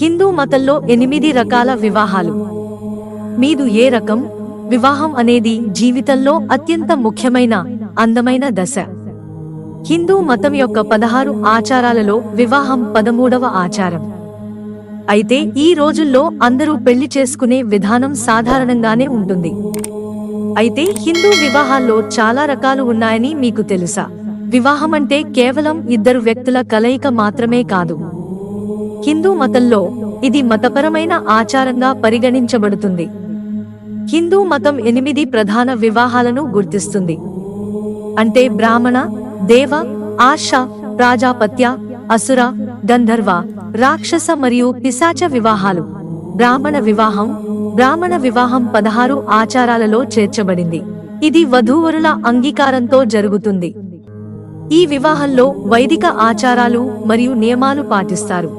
హిందూ మతంలో ఎనిమిది రకాల వివాహాలు. మీదు ఏ రకం? వివాహం అనేది జీవితంలో అత్యంత ముఖ్యమైన అందమైన దశ. హిందూ మతం యొక్క పదహారు ఆచారాలలో వివాహం పదమూడవ ఆచారం. అయితే ఈ రోజుల్లో అందరూ పెళ్ళి చేసుకునే విధానం సాధారణంగానే ఉంటుంది. అయితే హిందూ వివాహాల్లో చాలా రకాలు ఉన్నాయని మీకు తెలుసా? వివాహం అంటే కేవలం ఇద్దరు వ్యక్తుల కలయిక మాత్రమే కాదు. హిందూ మతంలో ఇది మతపరమైన ఆచారంగా పరిగణించబడుతుంది. హిందూ మతం ఎనిమిది ప్రధాన వివాహాలను గుర్తిస్తుంది. అంటే బ్రాహ్మణ దేవ ఆశ ప్రాజాపత్య అసుర గంధర్వ రాక్షస మరియు పిశాచ వివాహాలు. బ్రాహ్మణ వివాహం బ్రాహ్మణ వివాహం పదహారు ఆచారాలలో చేర్చబడింది. ఇది వధూవరుల అంగీకారంతో జరుగుతుంది. ఈ వివాహంలో వైదిక ఆచారాలు మరియు నియమాలు పాటిస్తారు.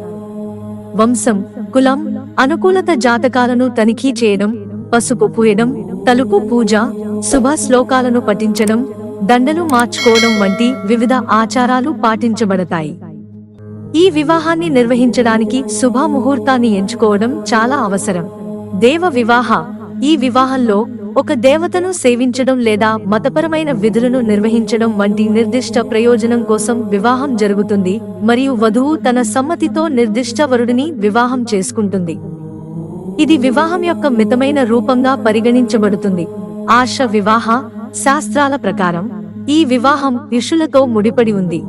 వంశం కులం అనుకూలత జాతకాలను తనిఖీ చేయడం పసుపు పూయడం తలుపు పూజ శుభ శ్లోకాలను పఠించడం దండలు మార్చుకోవడం వంటి వివిధ ఆచారాలు పాటించబడతాయి. ఈ వివాహాన్ని నిర్వహించడానికి శుభ ముహూర్తాన్ని ఎంచుకోవడం చాలా అవసరం. దేవ వివాహ ఈ వివాహంలో ఒక దేవతను సేవించడం లేదా మతపరమైన విధులను నిర్వహించడం వంటి నిర్దిష్ట ప్రయోజనం కోసం వివాహం జరుగుతుంది మరియు వధువు తన సమ్మతితో నిర్దిష్ట వరుడిని వివాహం చేసుకుంటుంది. ఇది వివాహం యొక్క మితమైన రూపంగా పరిగణించబడుతుంది. ఆశ వివాహ శాస్త్రాల ప్రకారం ఈ వివాహం ఋషులతో ముడిపడి ఉంది.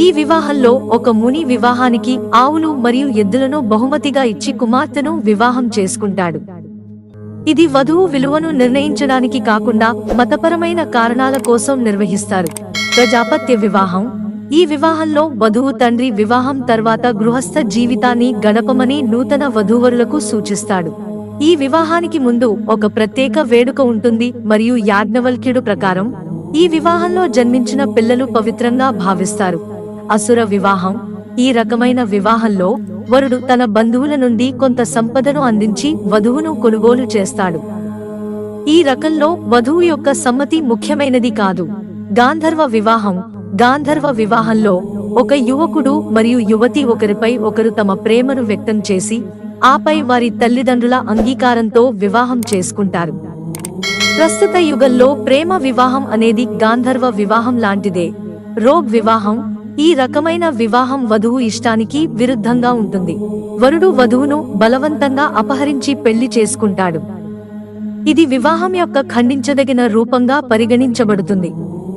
ఈ వివాహంలో ఒక ముని వివాహానికి ఆవులు మరియు ఎద్దులను బహుమతిగా ఇచ్చి కుమార్తెను వివాహం చేసుకుంటాడు. ఇది వధువు విలువను నిర్ణయించడానికి కాకుండా మతపరమైన కారణాల కోసం నిర్వహిస్తారు. ప్రజాపత్య వివాహం. ఈ వివాహంలో వధువు తండ్రి వివాహం తర్వాత గృహస్థ జీవితాన్ని గడపమని నూతన వధూవరులకు సూచిస్తాడు. ఈ వివాహానికి ముందు ఒక ప్రత్యేక వేడుక ఉంటుంది మరియు యాజ్ఞవల్క్యుడు ప్రకారం ఈ వివాహంలో జన్మించిన పిల్లలు పవిత్రంగా భావిస్తారు. అసుర వివాహం. ఈ రకమైన వివాహంలో వరుడు తన బంధువుల నుండి కొంత సంపదను అందించి వధువును కొనుగోలు చేస్తాడు. ఈ రకంలో వధువు యొక్క సమ్మతి ముఖ్యమైనది కాదు. గాంధర్వ వివాహం. గాంధర్వ వివాహంలో ఒక యువకుడు మరియు యువతి ఒకరిపై ఒకరు తమ ప్రేమను వ్యక్తం చేసి ఆపై వారి తల్లిదండ్రుల అంగీకారంతో వివాహం చేసుకుంటారు. ప్రస్తుత యుగంలో ప్రేమ వివాహం అనేది గాంధర్వ వివాహం లాంటిదే. రోగ్ వివాహం ఈ రకమైన వివాహం వధువు ఇష్టానికి విరుద్ధంగా ఉంటుంది. వరుడు వధువును బలవంతంగా అపహరించి పెళ్ళి చేసుకుంటాడు. ఇది వివాహం యొక్క ఖండించదగిన రూపంగా పరిగణించబడుతుంది.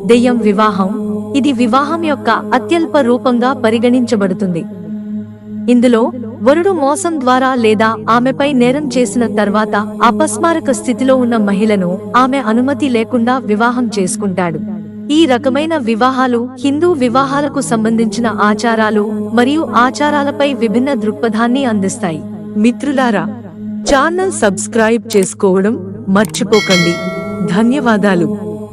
దెయ్యం వివాహం ఇది వివాహం యొక్క అత్యల్ప రూపంగా పరిగణించబడుతుంది. ఇందులో వరుడు మోసం ద్వారా లేదా ఆమెపై నేరం చేసిన తర్వాత అపస్మారక స్థితిలో ఉన్న మహిళను ఆమె అనుమతి లేకుండా వివాహం చేసుకుంటాడు. ఈ రకమైన వివాహాలు హిందూ వివాహాలకు సంబంధించిన ఆచారాలు మరియు ఆచారాలపై విభిన్న దృక్పథాన్ని అందిస్తాయి. మిత్రులారా ఛానల్ సబ్స్క్రైబ్ చేసుకోవడం మర్చిపోకండి. ధన్యవాదాలు.